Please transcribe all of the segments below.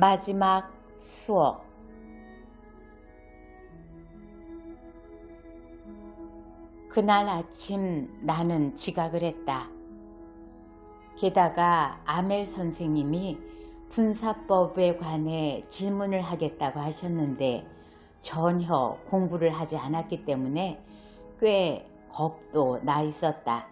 마지막 수업 그날 아침 나는 지각을 했다. 게다가 아멜 선생님이 분사법에 관해 질문을 하겠다고 하셨는데 전혀 공부를 하지 않았기 때문에 꽤 겁도 나 있었다.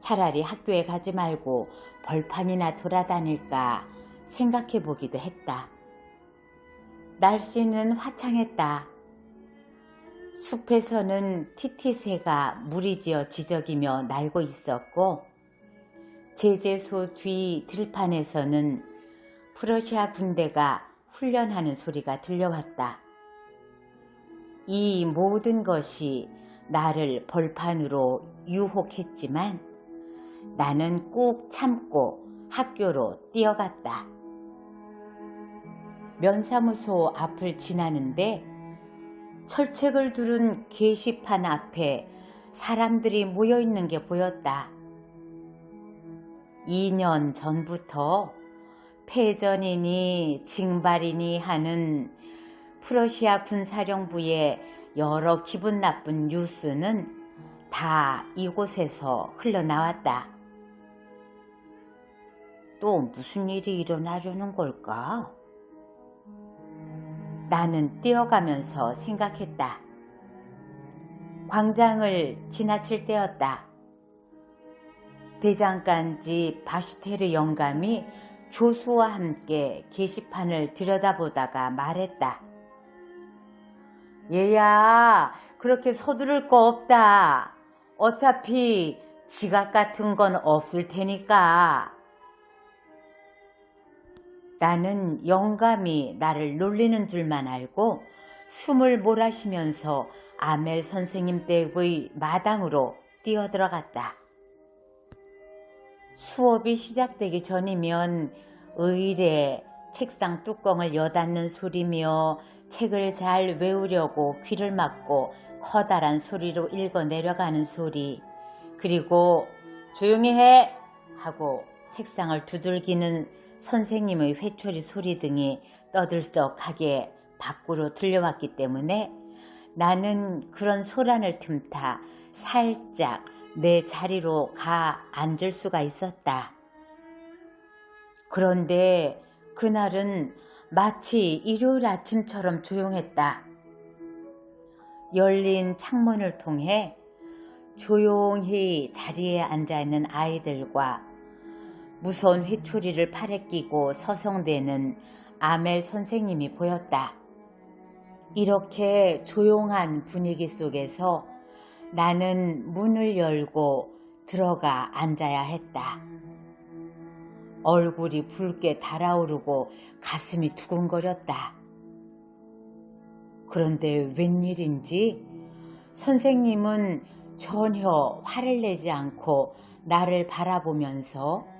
차라리 학교에 가지 말고 벌판이나 돌아다닐까 생각해 보기도 했다. 날씨는 화창했다. 숲에서는 티티새가 무리지어 지저귀며 날고 있었고 제재소 뒤 들판에서는 프러시아 군대가 훈련하는 소리가 들려왔다. 이 모든 것이 나를 벌판으로 유혹했지만 나는 꾹 참고 학교로 뛰어갔다. 면사무소 앞을 지나는데 철책을 두른 게시판 앞에 사람들이 모여 있는 게 보였다. 2년 전부터 패전이니 징발이니 하는 프러시아 군사령부의 여러 기분 나쁜 뉴스는 다 이곳에서 흘러나왔다. 또 무슨 일이 일어나려는 걸까? 나는 뛰어가면서 생각했다. 광장을 지나칠 때였다. 대장간지 바슈테르 영감이 조수와 함께 게시판을 들여다보다가 말했다. 얘야, 그렇게 서두를 거 없다. 어차피 지각 같은 건 없을 테니까. 나는 영감이 나를 놀리는 줄만 알고 숨을 몰아쉬면서 아멜 선생님 댁의 마당으로 뛰어들어갔다. 수업이 시작되기 전이면 의례 책상 뚜껑을 여닫는 소리며 책을 잘 외우려고 귀를 막고 커다란 소리로 읽어 내려가는 소리 그리고 조용히 해 하고 책상을 두들기는 선생님의 회초리 소리 등이 떠들썩하게 밖으로 들려왔기 때문에 나는 그런 소란을 틈타 살짝 내 자리로 가 앉을 수가 있었다. 그런데 그날은 마치 일요일 아침처럼 조용했다. 열린 창문을 통해 조용히 자리에 앉아 있는 아이들과 무서운 회초리를 팔에 끼고 서성대는 아멜 선생님이 보였다. 이렇게 조용한 분위기 속에서 나는 문을 열고 들어가 앉아야 했다. 얼굴이 붉게 달아오르고 가슴이 두근거렸다. 그런데 웬일인지 선생님은 전혀 화를 내지 않고 나를 바라보면서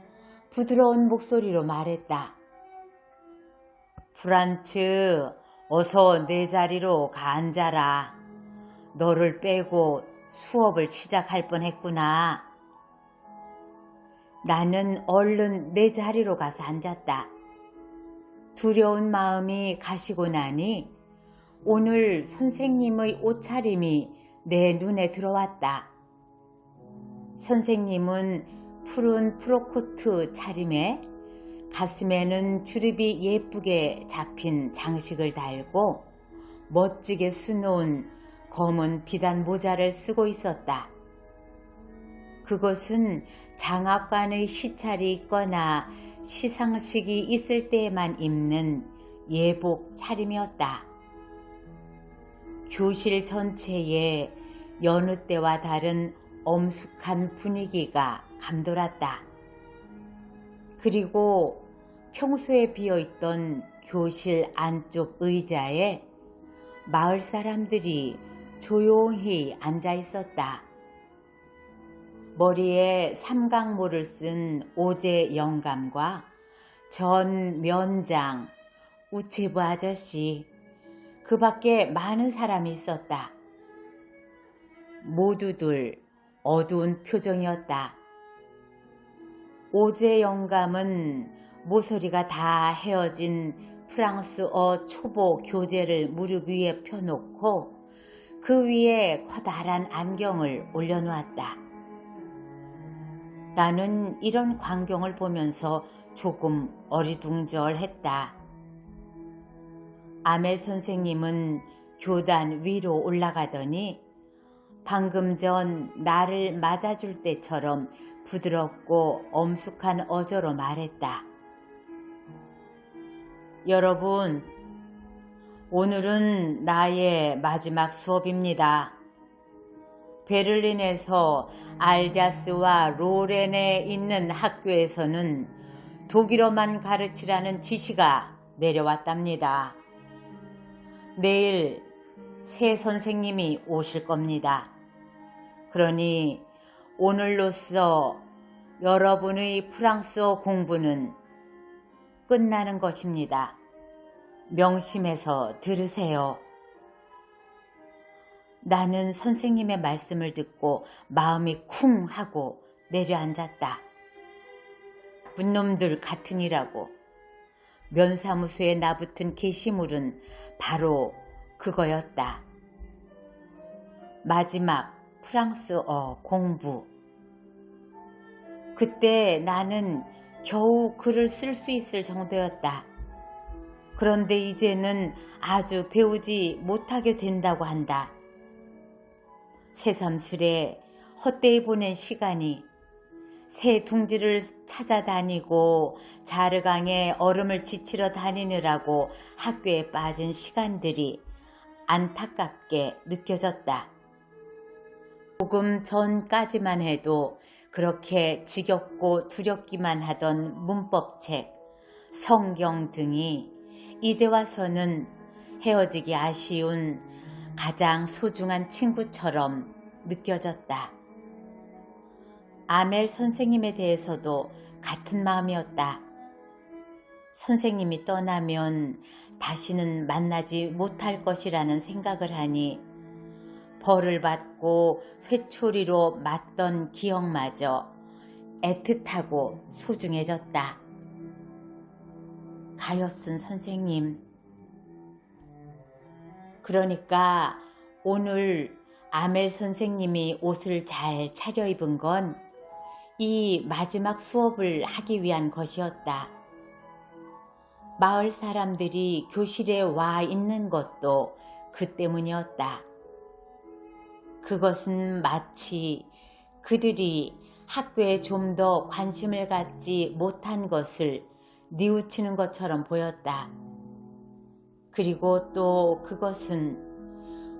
부드러운 목소리로 말했다. 프란츠, 어서 내 자리로 가 앉아라. 너를 빼고 수업을 시작할 뻔 했구나. 나는 얼른 내 자리로 가서 앉았다. 두려운 마음이 가시고 나니 오늘 선생님의 옷차림이 내 눈에 들어왔다. 선생님은 푸른 프로코트 차림에 가슴에는 주름이 예쁘게 잡힌 장식을 달고 멋지게 수놓은 검은 비단 모자를 쓰고 있었다. 그것은 장학관의 시찰이 있거나 시상식이 있을 때에만 입는 예복 차림이었다. 교실 전체에 여느 때와 다른 엄숙한 분위기가 감돌았다. 그리고 평소에 비어 있던 교실 안쪽 의자에 마을 사람들이 조용히 앉아 있었다. 머리에 삼각모를 쓴 오제 영감과 전 면장, 우체부 아저씨, 그 밖에 많은 사람이 있었다. 모두들 어두운 표정이었다. 오제 영감은 모서리가 다 헤어진 프랑스어 초보 교재를 무릎 위에 펴놓고 그 위에 커다란 안경을 올려놓았다. 나는 이런 광경을 보면서 조금 어리둥절했다. 아멜 선생님은 교단 위로 올라가더니 방금 전 나를 맞아줄 때처럼 부드럽고 엄숙한 어조로 말했다. 여러분, 오늘은 나의 마지막 수업입니다. 베를린에서 알자스와 로렌에 있는 학교에서는 독일어만 가르치라는 지시가 내려왔답니다. 내일 새 선생님이 오실 겁니다. 그러니 오늘로써 여러분의 프랑스어 공부는 끝나는 것입니다. 명심해서 들으세요. 나는 선생님의 말씀을 듣고 마음이 쿵 하고 내려앉았다. 분놈들 같으니라고. 면사무소에 나붙은 게시물은 바로 그거였다. 마지막 프랑스어 공부. 그때 나는 겨우 글을 쓸 수 있을 정도였다. 그런데 이제는 아주 배우지 못하게 된다고 한다. 새삼스레 헛되이 보낸 시간이 새 둥지를 찾아다니고 자르강에 얼음을 지치러 다니느라고 학교에 빠진 시간들이 안타깝게 느껴졌다. 조금 전까지만 해도 그렇게 지겹고 두렵기만 하던 문법책, 성경 등이 이제 와서는 헤어지기 아쉬운 가장 소중한 친구처럼 느껴졌다. 아멜 선생님에 대해서도 같은 마음이었다. 선생님이 떠나면 다시는 만나지 못할 것이라는 생각을 하니 벌을 받고 회초리로 맞던 기억마저 애틋하고 소중해졌다. 가엾은 선생님. 그러니까 오늘 아멜 선생님이 옷을 잘 차려입은 건 이 마지막 수업을 하기 위한 것이었다. 마을 사람들이 교실에 와 있는 것도 그 때문이었다. 그것은 마치 그들이 학교에 좀 더 관심을 갖지 못한 것을 뉘우치는 것처럼 보였다. 그리고 또 그것은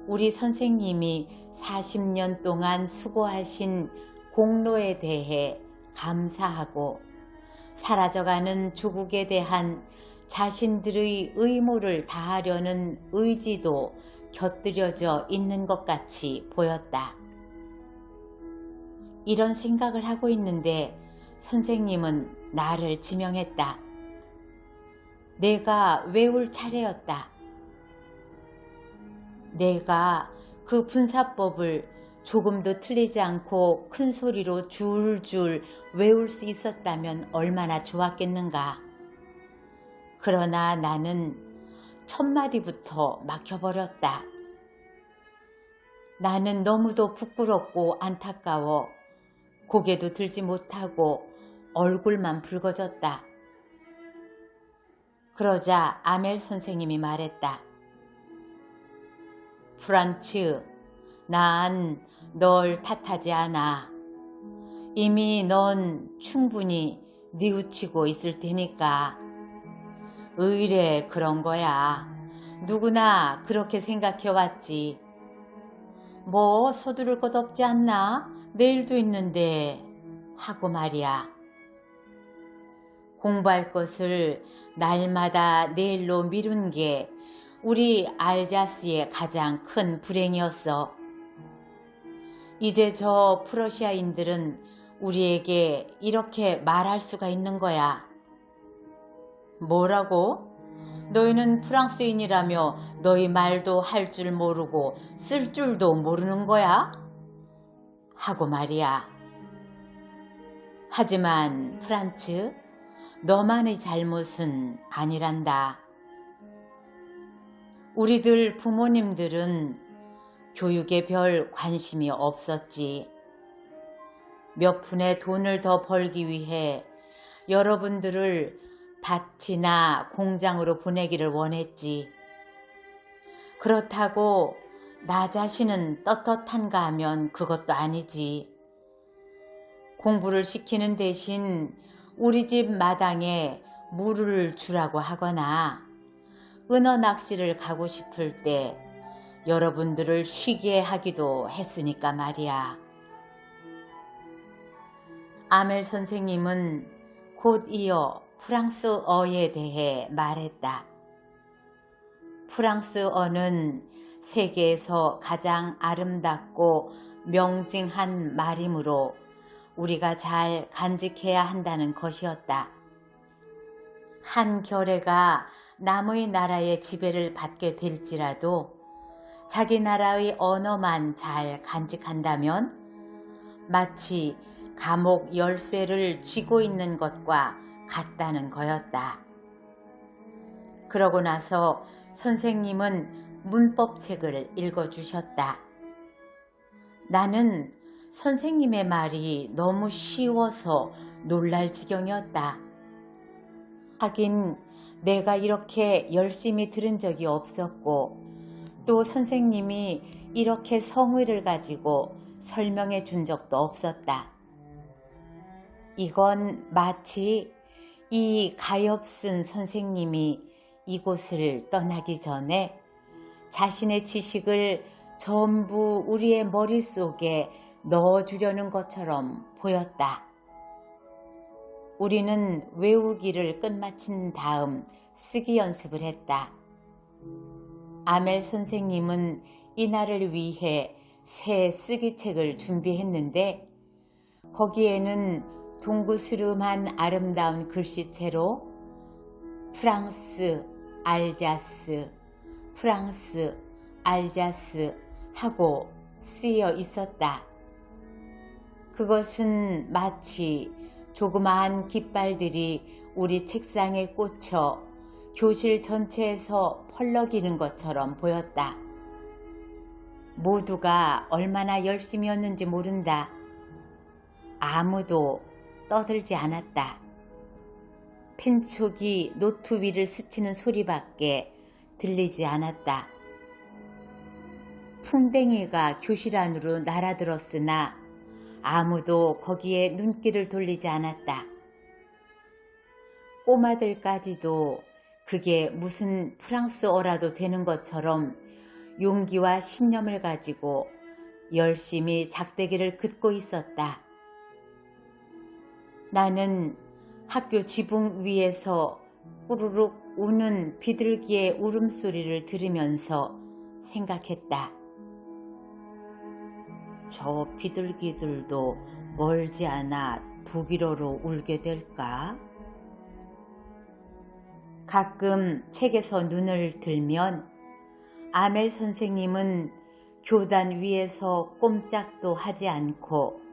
우리 선생님이 40년 동안 수고하신 공로에 대해 감사하고 사라져가는 조국에 대한 자신들의 의무를 다하려는 의지도 곁들여져 있는 것 같이 보였다. 이런 생각을 하고 있는데 선생님은 나를 지명했다. 내가 외울 차례였다. 내가 그 분사법을 조금도 틀리지 않고 큰 소리로 줄줄 외울 수 있었다면 얼마나 좋았겠는가. 그러나 나는 첫 마디부터 막혀버렸다. 나는 너무도 부끄럽고 안타까워 고개도 들지 못하고 얼굴만 붉어졌다. 그러자 아멜 선생님이 말했다. 프란츠, 난 널 탓하지 않아. 이미 넌 충분히 뉘우치고 있을 테니까. 의뢰 그런 거야. 누구나 그렇게 생각해 왔지. 뭐 서두를 것 없지 않나? 내일도 있는데 하고 말이야. 공부할 것을 날마다 내일로 미룬 게 우리 알자스의 가장 큰 불행이었어. 이제 저 프러시아인들은 우리에게 이렇게 말할 수가 있는 거야. 뭐라고? 너희는 프랑스인이라며 너희 말도 할 줄 모르고 쓸 줄도 모르는 거야? 하고 말이야. 하지만 프란츠, 너만의 잘못은 아니란다. 우리들 부모님들은 교육에 별 관심이 없었지. 몇 푼의 돈을 더 벌기 위해 여러분들을 밭이나 공장으로 보내기를 원했지. 그렇다고 나 자신은 떳떳한가 하면 그것도 아니지. 공부를 시키는 대신 우리 집 마당에 물을 주라고 하거나 은어 낚시를 가고 싶을 때 여러분들을 쉬게 하기도 했으니까 말이야. 아멜 선생님은 곧 이어 프랑스어에 대해 말했다. 프랑스어는 세계에서 가장 아름답고 명징한 말이므로 우리가 잘 간직해야 한다는 것이었다. 한 결애가 남의 나라의 지배를 받게 될지라도 자기 나라의 언어만 잘 간직한다면 마치 감옥 열쇠를 쥐고 있는 것과 같다는 거였다. 그러고 나서 선생님은 문법책을 읽어주셨다. 나는 선생님의 말이 너무 쉬워서 놀랄 지경이었다. 하긴 내가 이렇게 열심히 들은 적이 없었고 또 선생님이 이렇게 성의를 가지고 설명해 준 적도 없었다. 이건 마치 이 가엾은 선생님이 이곳을 떠나기 전에 자신의 지식을 전부 우리의 머릿속에 넣어주려는 것처럼 보였다. 우리는 외우기를 끝마친 다음 쓰기 연습을 했다. 아멜 선생님은 이날을 위해 새 쓰기책을 준비했는데 거기에는 동구스름한 아름다운 글씨체로 프랑스, 알자스, 프랑스, 알자스 하고 쓰여 있었다. 그것은 마치 조그마한 깃발들이 우리 책상에 꽂혀 교실 전체에서 펄럭이는 것처럼 보였다. 모두가 얼마나 열심이었는지 모른다. 아무도 떠들지 않았다. 펜촉이 노트 위를 스치는 소리밖에 들리지 않았다. 풍뎅이가 교실 안으로 날아들었으나 아무도 거기에 눈길을 돌리지 않았다. 꼬마들까지도 그게 무슨 프랑스어라도 되는 것처럼 용기와 신념을 가지고 열심히 작대기를 긋고 있었다. 나는 학교 지붕 위에서 꾸르륵 우는 비둘기의 울음소리를 들으면서 생각했다. 저 비둘기들도 멀지 않아 독일어로 울게 될까? 가끔 책에서 눈을 들면 아멜 선생님은 교단 위에서 꼼짝도 하지 않고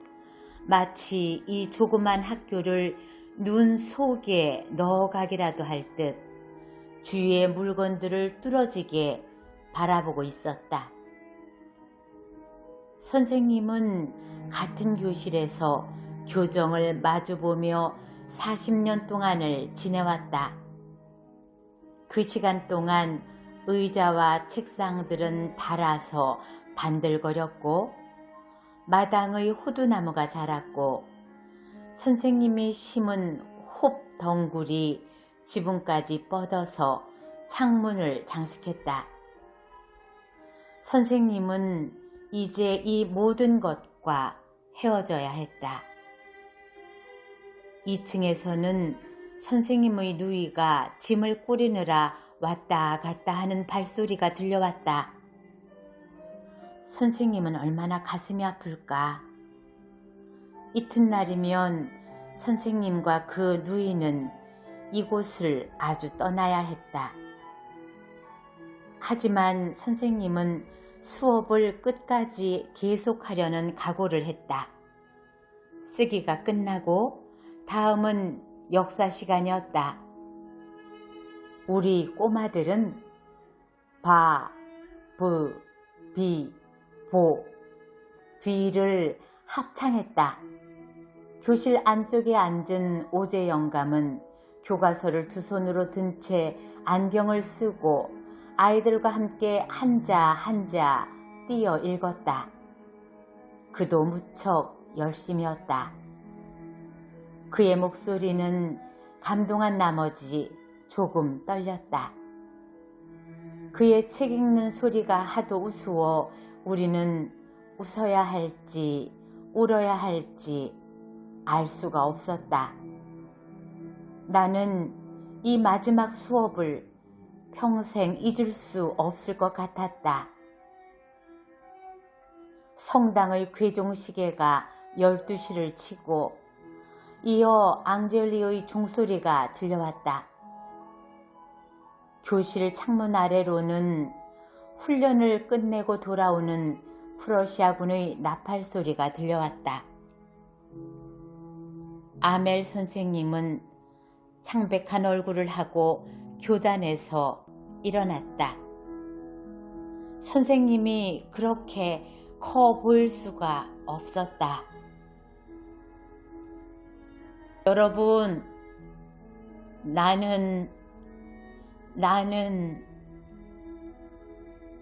마치 이 조그만 학교를 눈 속에 넣어가기라도 할 듯 주위의 물건들을 뚫어지게 바라보고 있었다. 선생님은 같은 교실에서 교정을 마주보며 40년 동안을 지내왔다. 그 시간 동안 의자와 책상들은 닳아서 반들거렸고 마당의 호두나무가 자랐고 선생님이 심은 홉 덩굴이 지붕까지 뻗어서 창문을 장식했다. 선생님은 이제 이 모든 것과 헤어져야 했다. 2층에서는 선생님의 누이가 짐을 꾸리느라 왔다 갔다 하는 발소리가 들려왔다. 선생님은 얼마나 가슴이 아플까. 이튿날이면 선생님과 그 누이는 이곳을 아주 떠나야 했다. 하지만 선생님은 수업을 끝까지 계속하려는 각오를 했다. 쓰기가 끝나고 다음은 역사 시간이었다. 우리 꼬마들은 바, 부, 비, 보, 뒤를 합창했다. 교실 안쪽에 앉은 오재 영감은 교과서를 두 손으로 든 채 안경을 쓰고 아이들과 함께 한자 한자 띄어 읽었다. 그도 무척 열심이었다. 그의 목소리는 감동한 나머지 조금 떨렸다. 그의 책 읽는 소리가 하도 우스워 우리는 웃어야 할지 울어야 할지 알 수가 없었다. 나는 이 마지막 수업을 평생 잊을 수 없을 것 같았다. 성당의 괴종시계가 12시를 치고 이어 앙젤리오의 종소리가 들려왔다. 교실 창문 아래로는 훈련을 끝내고 돌아오는 프러시아군의 나팔 소리가 들려왔다. 아멜 선생님은 창백한 얼굴을 하고 교단에서 일어났다. 선생님이 그렇게 커 보일 수가 없었다. 여러분, 나는, 나는,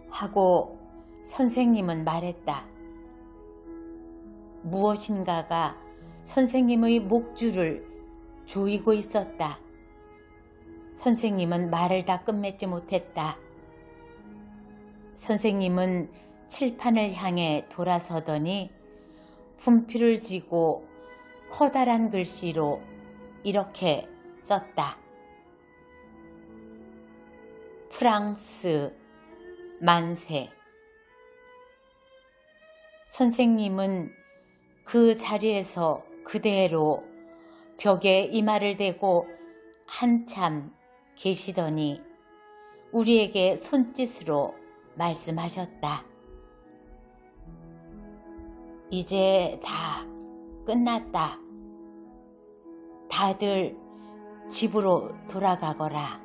하고 선생님은 말했다. 무엇인가가 선생님의 목줄을 조이고 있었다. 선생님은 말을 다 끝맺지 못했다. 선생님은 칠판을 향해 돌아서더니 분필을 쥐고 커다란 글씨로 이렇게 썼다. 프랑스 만세. 선생님은 그 자리에서 그대로 벽에 이마를 대고 한참 계시더니 우리에게 손짓으로 말씀하셨다. 이제 다 끝났다. 다들 집으로 돌아가거라.